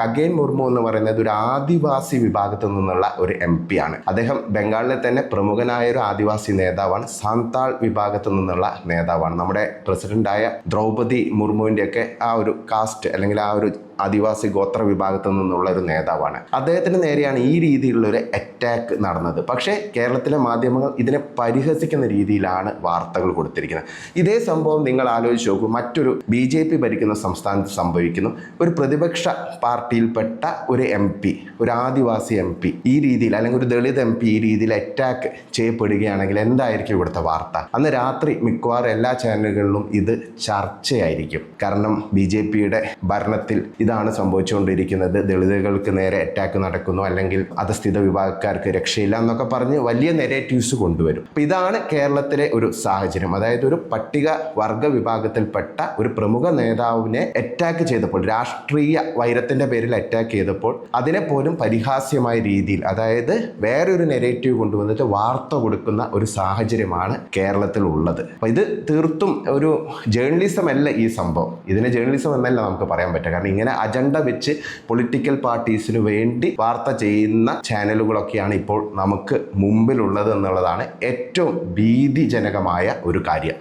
കഗേൻ മുർമു എന്ന് പറയുന്നത് ഒരു ആദിവാസി വിഭാഗത്തിൽ നിന്നുള്ള ഒരു എം പി ആണ്. അദ്ദേഹം ബംഗാളിലെ തന്നെ പ്രമുഖനായ ഒരു ആദിവാസി നേതാവാണ്. സാന്താൾ വിഭാഗത്തിൽ നിന്നുള്ള നേതാവാണ്. നമ്മുടെ പ്രസിഡന്റായ ദ്രൗപതി മുർമുവിന്റെയൊക്കെ ആ ഒരു കാസ്റ്റ് അല്ലെങ്കിൽ ആ ഒരു ആദിവാസി ഗോത്ര വിഭാഗത്തിൽ നിന്നുള്ള ഒരു നേതാവാണ്. അദ്ദേഹത്തിന് നേരെയാണ് ഈ രീതിയിലുള്ള ഒരു അറ്റാക്ക് നടന്നത്. പക്ഷേ കേരളത്തിലെ മാധ്യമങ്ങൾ ഇതിനെ പരിഹസിക്കുന്ന രീതിയിലാണ് വാർത്തകൾ കൊടുത്തിരിക്കുന്നത്. ഇതേ സംഭവം നിങ്ങൾ ആലോചിച്ച് നോക്കൂ. മറ്റൊരു ബി ഭരിക്കുന്ന സംസ്ഥാനത്ത് സംഭവിക്കുന്നു. ഒരു പ്രതിപക്ഷ പാർട്ടിയിൽപ്പെട്ട ഒരു എം പി ഒരു ആദിവാസി എം പി ഈ രീതിയിൽ അല്ലെങ്കിൽ ഒരു ദളിത് എം പി ഈ രീതിയിൽ അറ്റാക്ക് ചെയ്യപ്പെടുകയാണെങ്കിൽ എന്തായിരിക്കും ഇവിടുത്തെ വാർത്ത? അന്ന് രാത്രി മിക്കവാറും എല്ലാ ചാനലുകളിലും ഇത് ചർച്ചയായിരിക്കും. കാരണം ബി ജെ പിയുടെ ഭരണത്തിൽ ഇതാണ് സംഭവിച്ചുകൊണ്ടിരിക്കുന്നത്. ദളിതുകൾക്ക് നേരെ അറ്റാക്ക് നടക്കുന്നു. അല്ലെങ്കിൽ അധസ്ഥിത വിഭാഗക്കാർക്ക് രക്ഷയില്ല എന്നൊക്കെ പറഞ്ഞ് വലിയ നെഗറ്റീവ്സ് കൊണ്ടുവരും. അപ്പം ഇതാണ് കേരളത്തിലെ ഒരു സാഹചര്യം. അതായത് ഒരു പട്ടിക വർഗ വിഭാഗത്തിൽപ്പെട്ട ഒരു പ്രമുഖ നേതാവിനെ അറ്റാക്ക് ചെയ്തപ്പോൾ രാഷ്ട്രീയ വൈരത്തിന്റെ പേരിൽ അറ്റാക്ക് ചെയ്തപ്പോൾ അതിനെ പോലും പരിഹാസ്യമായ രീതിയിൽ അതായത് വേറൊരു നെഗറ്റീവ് കൊണ്ടുവന്നിട്ട് വാർത്ത കൊടുക്കുന്ന ഒരു സാഹചര്യമാണ് കേരളത്തിൽ ഉള്ളത്. അപ്പോൾ ഇത് തീർത്തും ഒരു ജേർണലിസം അല്ല ഈ സംഭവം. ഇതിനെ ജേർണലിസം എന്നല്ല നമുക്ക് പറയാൻ പറ്റുക. കാരണം ഇങ്ങനെ അജണ്ട വെച്ച് പൊളിറ്റിക്കൽ പാർട്ടീസിന് വേണ്ടി വാർത്ത ചെയ്യുന്ന ചാനലുകളൊക്കെയാണ് ഇപ്പോൾ നമുക്ക് മുമ്പിലുള്ളത് എന്നുള്ളതാണ് ഏറ്റവും ഭീതിജനകമായ ഒരു കാര്യം.